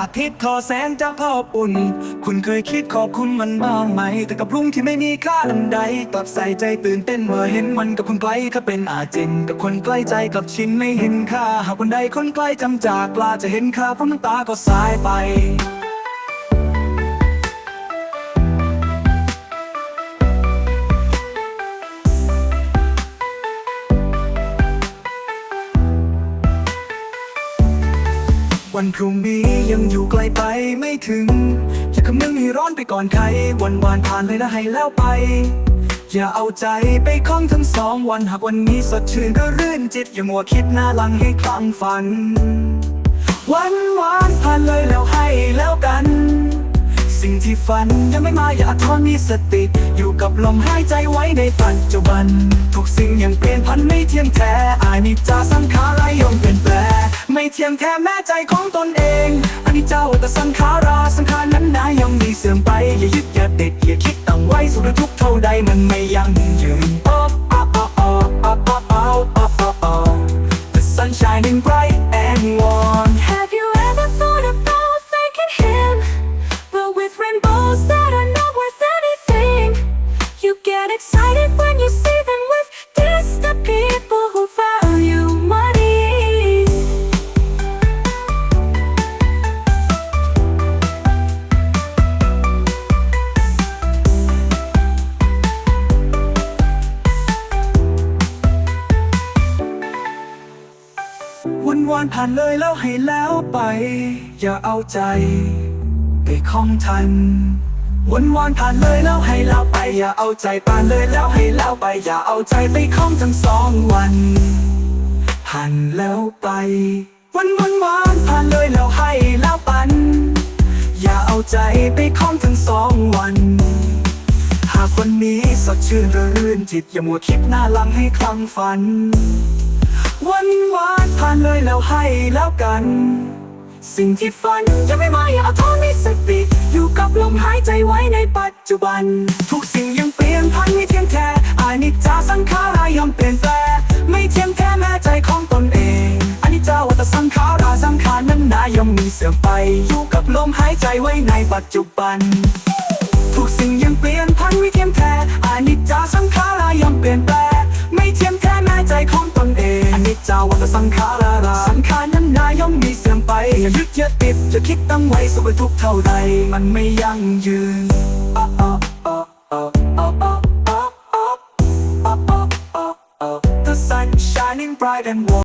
อาทิตย์ทอแสงจะเผาปุ่น คุณเคยคิดขอบคุณมันบ้างไหม แต่กับรุ่งที่ไม่มีค่าอันใดกลับใส่ใจตื่นเต้นเมื่อเห็นมันกับคนไกลก็เป็นอาจินกับคนใกล้ใจกับชินไม่เห็นค่า หากคนใดคนใกล้จำจากปลาจะเห็นค่าเพราะน้ำตาก็สายไป วันพรุ่งนี้ยังอยู่ไกลไปไม่ถึง อย่าคำนึงให้ร้อนไปก่อนใคร วันวานผ่านเลยนะให้แล้วไป อย่าเอาใจไปคล้องทั้งสองวัน หากวันนี้สดชื่นก็รื่นจิต อย่ามัวคิดหน้าหลังให้คลั่งฝัน วันวานผ่านเลยแล้วให้แล้วกัน ฝันยังไม่มาอย่าทอมีสติ อยู่กับลมหายใจไว้ในปัจจุบัน ทุกสิ่งยังเปลี่ยนพันไม่เที่ยงแท้อายนิจจาสังขารย่อมเปลี่ยนแปลไม่เที่ยงแท้แม้ใจของตนเองอนิจจาแต่สังขาราสังขารนั้นนาย่อมมีเสื่อมไปอย่ายึดอย่าติดอย่าคิดตั้งไว้สุขหรือทุกเท่าใดมันไม่ยั่งยืน excited when you see them with distant people who value money. วันวานผ่านเลยแล้วให้แล้วไป อย่าเอาใจไปคล้องทัน วนวานผ่านเลยแล้วให้แล้วไป อย่าเอาใจผ่านเลยแล้วให้แล้วไป อย่าเอาใจไปคล้องทั้งสองวันผ่านแล้วไป วันวันวานผ่านเลยแล้วให้แล้วปัน อย่าเอาใจไปคล้องทั้งสองวัน หากวันนี้สดชื่นรื่นจิตอย่ามัวคิดหน้าหลังให้คลังฝัน วันวานผ่านเลยแล้วให้แล้วกัน สิ่งที่ฝันยังไม่มาอย่าเอาท้อมีสติ ใจไว้ในปัจจุบัน ทุกสิ่งยังเปลี่ยนพันไม่เที่ยงแท้อานิจจาสังขาราย่อมเปลี่ยนแปลไม่เที่ยงแท้แม้ใจของตนเองอานิจจาวัตสังขาราสังขารนั้นนาย่อมมีเสื่อมไป อยู่กับลมหายใจไว้ในปัจจุบัน ทุกสิ่งยังเปลี่ยนพันไม่เที่ยงแท้อานิจจาสังขาราย่อมเปลี่ยนแปลไม่เที่ยงแท้แม้ใจของตนเองอานิจจาวัตสังขาราสังขารนั้นนาย่อมมี อย่ายึดอย่าติดจะคิดตั้งไว้สุขทุกเท่าใดมันไม่ยั่งยืนถ้า sun shining bright